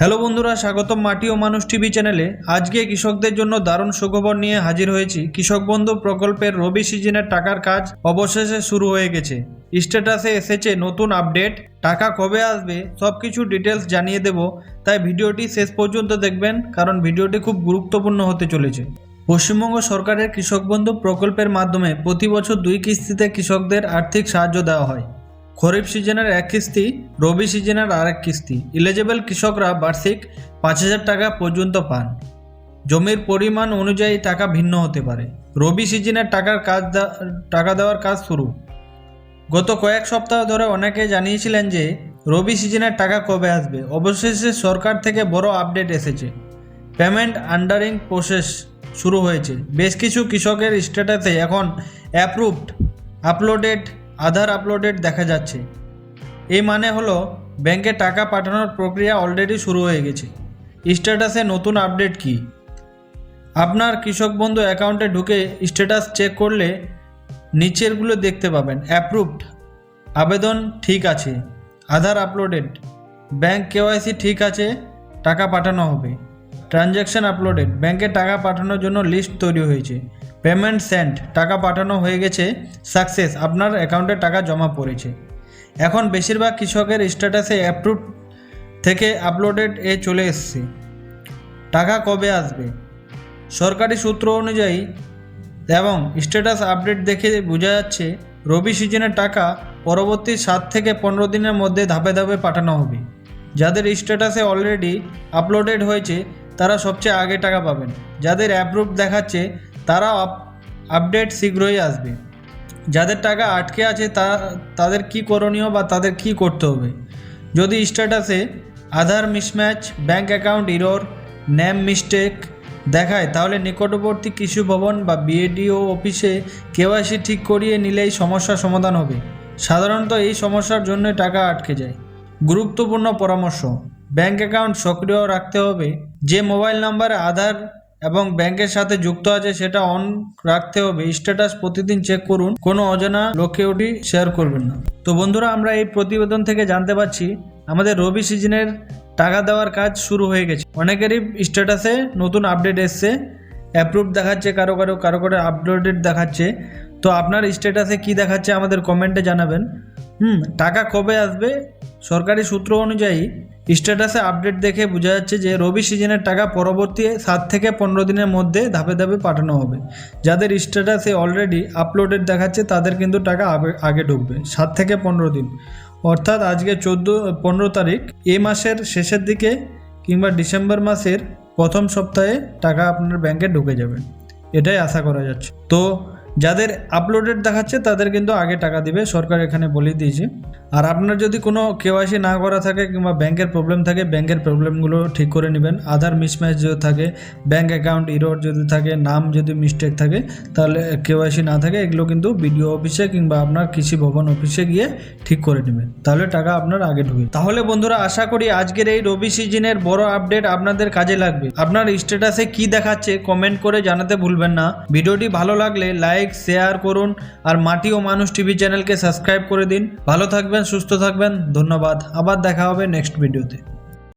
Hello বন্ধুরা, স্বাগতম মাটি ও মানুষ টিভি চ্যানেলে। আজকে কৃষকদের জন্য দারুণ সুখবর নিয়ে হাজির হয়েছি কৃষক বন্ধু প্রকল্পের রবি সিজনের টাকার কাজ অবশেষে শুরু হয়ে গেছে। স্ট্যাটাসে এসেছে নতুন আপডেট, টাকা কবে আসবে সব কিছু ডিটেলস জানিয়ে দেব, তাই ভিডিওটি শেষ পর্যন্ত দেখবেন, কারণ ভিডিওটি খুব গুরুত্বপূর্ণ হতে চলেছে। পশ্চিমবঙ্গ সরকারের কৃষক বন্ধু প্রকল্পের মাধ্যমে প্রতি বছর দুই কিস্তিতে কৃষকদের আর্থিক সাহায্য দেওয়া হয়। খরিফ সিজনের এক কিস্তি, রবি সিজনের আরেক কিস্তি। ইলিজেবল কৃষকরা বার্ষিক পাঁচ হাজার টাকা পর্যন্ত পান। জমির পরিমাণ অনুযায়ী টাকা ভিন্ন হতে পারে। রবি সিজনের টাকার কাজ টাকা দেওয়ার কাজ শুরু। গত কয়েক সপ্তাহ ধরে অনেকে জানিয়েছিলেন যে, রবি সিজনের টাকা কবে আসবে। অবশেষে সরকার থেকে বড় আপডেট এসেছে। পেমেন্ট আন্ডারিং প্রসেস শুরু হয়েছে। বেশ কিছু কৃষকের স্ট্যাটাসে এখন অ্যাপ্রুভড আপলোডেড আধার আপলোডেড দেখা যাচ্ছে। এই মানে হলো, ব্যাংকে টাকা পাঠানোর প্রক্রিয়া অলরেডি শুরু হয়ে গেছে। স্ট্যাটাসে নতুন আপডেট কি? আপনার কৃষক বন্ধু অ্যাকাউন্টে ঢুকে স্ট্যাটাস চেক করলে নিচেরগুলো দেখতে পাবেন অ্যাপ্রুভড আবেদন ঠিক আছে, আধার আপলোডেড। ব্যাংক কেওয়াইসি ঠিক আছে, টাকা পাঠানো হবে। Transaction uploaded. ব্যাংকে টাকা পাঠানোর জন্য লিস্ট তৈরি হয়েছে। Payment sent. টাকা পাঠানো হয়ে গেছে। সাকসেস। আপনার অ্যাকাউন্টে টাকা জমা পড়েছে। এখন বেশিরভাগ কৃষকের স্ট্যাটাসে অ্যাপ্রুভ থেকে আপলোডেড এ চলে এসছে। টাকা কবে আসবে? সরকারি সূত্র অনুযায়ী এবং স্ট্যাটাস আপডেট দেখে বোঝা যাচ্ছে, রবি সিজনের টাকা পরবর্তী সাত থেকে পনেরো দিনের মধ্যে ধাপে ধাপে পাঠানো হবে। যাদের স্ট্যাটাসে অলরেডি আপলোডেড হয়েছে তারা সবচেয়ে আগে টাকা পাবেন। যাদের অ্যাপ্রুভ দেখাচ্ছে, তারা আপডেট শীঘ্রই আসবে। যাদের টাকা আটকে আছে, তা, তাদের কি করণীয় বা তাদের কি করতে হবে? যদি স্ট্যাটাসে Aadhaar mismatch bank account error name mistake দেখায়, তাহলে নিকটবর্তী কৃষি ভবন বা বিএডিও অফিসে কেওয়াইসি ঠিক করিয়ে নিলেই সমস্যার সমাধান হবে। সাধারণত এই সমস্যার জন্য টাকা আটকে যায়। গুরুত্বপূর্ণ পরামর্শ। ব্যাংক অ্যাকাউন্ট সক্রিয় রাখতে হবে। যে মোবাইল নাম্বারে আধার এবং ব্যাংকের সাথে যুক্ত আছে সেটা অন রাখতে হবে। স্ট্যাটাস প্রতিদিন চেক করুন। কোনো অজানা লোকে ওটি শেয়ার করবেন না। তো বন্ধুরা, আমরা এই প্রতিবেদন থেকে জানতে পারছি, আমাদের রবি সিজনের টাকা দেওয়ার কাজ শুরু হয়ে গেছে। অনেকেরই স্ট্যাটাসে নতুন আপডেট এসছে অ্যাপ্রুভ দেখাচ্ছে, কারও কারও কারও কারও আপডেটেড দেখাচ্ছে। তো আপনার স্ট্যাটাসে কি দেখাচ্ছে আমাদের কমেন্টে জানাবেন। হুম, টাকা কবে আসবে? সরকারি সূত্র অনুযায়ী স্ট্যাটাসে আপডেট দেখে বোঝা যাচ্ছে যে রবি সিজনের টাকা পরবর্তী সাত থেকে পনেরো দিনের মধ্যে ধাপে ধাপে পাঠানো হবে। যাদের স্ট্যাটাসে অলরেডি আপলোডেড দেখাচ্ছে, তাদের কিন্তু টাকা আগে- ঢুকবে, সাত থেকে পনেরো দিন। অর্থাৎ আজকে চোদ্দ, পনেরো তারিখ, এ মাসের শেষের দিকে কিংবা ডিসেম্বর মাসের প্রথম সপ্তাহে টাকা আপনার ব্যাংকে ঢুকে যাবে। এটাই আশা করা যাচ্ছে। তো যাদের আপলোডেড দেখাচ্ছে, তাদের কিন্তু আগে টাকা দিবে, সরকার এখানে বলে দিয়েছে। আর আপনার যদি কোনো কেওয়াইসি না করা থাকে কিংবা ব্যাংকের প্রবলেম থাকে, ব্যাংকের প্রবলেমগুলো ঠিক করে নেবেন। আধার মিসম্যাচ যদি থাকে ব্যাংক অ্যাকাউন্ট ইরোড যদি থাকে, নাম যদি মিস্টেক থাকে, তাহলে কেওয়াইসি না থাকে, এগুলো কিন্তু বিডিও অফিসে কিংবা আপনার কৃষি ভবন অফিসে গিয়ে ঠিক করে নেবেন। তাহলে টাকা আপনার আগে ঢুকে তাহলে বন্ধুরা, আশা করি আজকের এই রবি সিজনের বড় আপডেট আপনাদের কাজে লাগবে। আপনার স্ট্যাটাসে কি দেখাচ্ছে কমেন্ট করে জানাতে ভুলবেন না। ভিডিওটি ভালো লাগলে লাইক শেয়ার করুন আর মাটি ও মানুষ টিভি চ্যানেলকে সাবস্ক্রাইব করে দিন। ভালো থাকবেন, সুস্থ থাকবেন, ধন্যবাদ। আবার দেখা হবে নেক্সট ভিডিওতে